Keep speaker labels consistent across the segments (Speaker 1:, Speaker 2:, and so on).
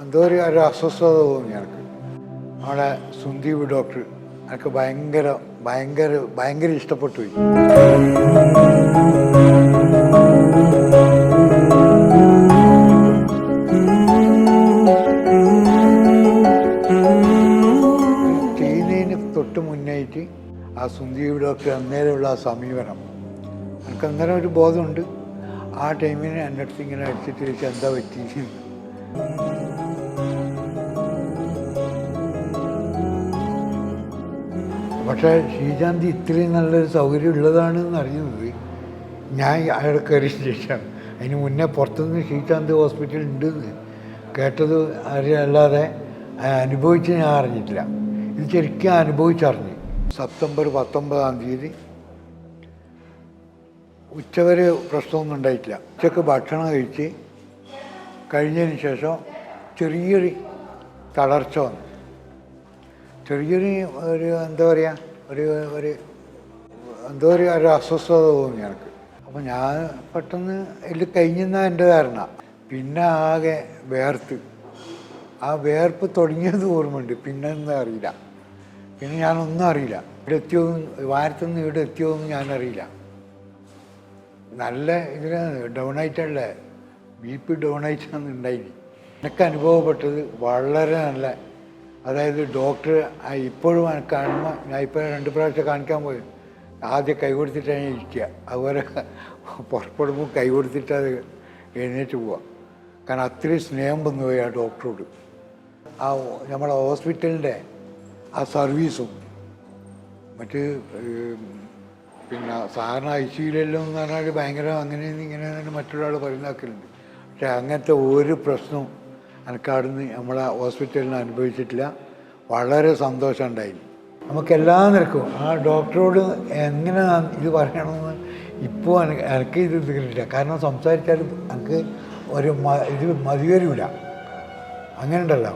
Speaker 1: എന്തോ ഒരു ഒരു അസ്വസ്ഥത തോന്നി എനിക്ക് അവിടെ സുന്ദീപ് ഡോക്ടർ എനിക്ക് ഭയങ്കര ഭയങ്കര ഭയങ്കര ഇഷ്ടപ്പെട്ടു ചെയ്യുന്നതിന് തൊട്ട് മുന്നായിട്ട് ആ സുന്ദീപ് ഡോക്ടർ അന്നേരമുള്ള ആ സമീപനം. എനിക്ക് അന്നേരം ഒരു ബോധമുണ്ട്. ആ ടൈമിന് എന്റെ അടുത്ത് ഇങ്ങനെ അടിച്ചിട്ട് എന്താ പറ്റി പക്ഷേ ശ്രീശാന്തി ഇത്രയും നല്ലൊരു സൗകര്യം ഉള്ളതാണെന്ന് അറിയുന്നത് ഞാൻ അയാൾ കയറിയ ശേഷം. അതിന് മുന്നേ പുറത്തുനിന്ന് ശ്രീശാന്ത് ഹോസ്പിറ്റൽ ഉണ്ടെന്ന് കേട്ടത് അറിയല്ലാതെ അനുഭവിച്ച് ഞാൻ അറിഞ്ഞിട്ടില്ല. ഇത് ശരിക്കും അനുഭവിച്ചറിഞ്ഞു. സെപ്റ്റംബർ പത്തൊമ്പതാം തീയതി ഉച്ചവരെ പ്രശ്നമൊന്നും ഉണ്ടായിട്ടില്ല. ഉച്ചയ്ക്ക് ഭക്ഷണം കഴിച്ച് കഴിഞ്ഞതിന് ശേഷം ചെറിയൊരു തളർച്ച വന്നു. ചെറിയൊരു ഒരു എന്താ പറയുക ഒരു ഒരു എന്തോ ഒരു ഒരു അസ്വസ്ഥത തോന്നി എനിക്ക്. അപ്പം ഞാൻ പെട്ടെന്ന് ഇതിൽ കഴിഞ്ഞാൽ എന്റെ ധാരണ. പിന്നെ ആകെ വേർത്ത്. ആ വേർപ്പ് തുടങ്ങിയത് ഓർമ്മയുണ്ട്. പിന്നെ എന്താ അറിയില്ല. പിന്നെ ഞാനൊന്നും അറിയില്ല. ഇവിടെ എത്തിയോ വാരത്തുനിന്ന് ഇവിടെ എത്തിയോ എന്ന് ഞാനറിയില്ല. നല്ല ഇതിന് ഡൗൺ ആയിട്ടുള്ള ബി പി ഡൗൺ ആയിട്ടാണ് ഉണ്ടായിന്. എനിക്ക് അനുഭവപ്പെട്ടത് വളരെ നല്ല അതായത് ഡോക്ടർ ഇപ്പോഴും കാണുമ്പോൾ ഞാൻ ഇപ്പോൾ രണ്ട് പ്രാവശ്യം കാണിക്കാൻ പോയി. ആദ്യം കൈ കൊടുത്തിട്ടാണ് ഇരിക്കുക അതുപോലെ പുറപ്പെടുമ്പോൾ കൈ കൊടുത്തിട്ട് അത് എഴുന്നേറ്റ് പോവുക കാരണം അത്രയും സ്നേഹം വന്നു പോയി ആ ഡോക്ടറോട്. ആ നമ്മുടെ ഹോസ്പിറ്റലിന്റെ ആ സർവീസും. മറ്റ് പിന്നെ സാധാരണ ഐ സിയിലെല്ലാം എന്ന് പറഞ്ഞാൽ ഭയങ്കര അങ്ങനെ ഇങ്ങനെ മറ്റൊരാൾ പറയുന്നതാക്കലുണ്ട് പക്ഷെ അങ്ങനത്തെ ഒരു പ്രശ്നവും എനിക്ക് അവിടുന്ന് നമ്മളെ ഹോസ്പിറ്റലിന് അനുഭവിച്ചിട്ടില്ല. വളരെ സന്തോഷം ഉണ്ടായി. നമുക്കെല്ലാ നിരക്കും ആ ഡോക്ടറോട് എങ്ങനെ ഇത് പറയണമെന്ന് ഇപ്പോൾ എനിക്ക് ഇത് ഇതില്ല കാരണം സംസാരിച്ചാൽ എനിക്ക് ഒരു ഇത് മതി വരില്ല അങ്ങനെ ഉണ്ടല്ലോ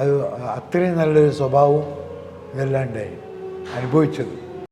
Speaker 1: അത് അത്രയും നല്ലൊരു സ്വഭാവവും ഇതെല്ലാം ഉണ്ടായി. അനുഭവിച്ചത്.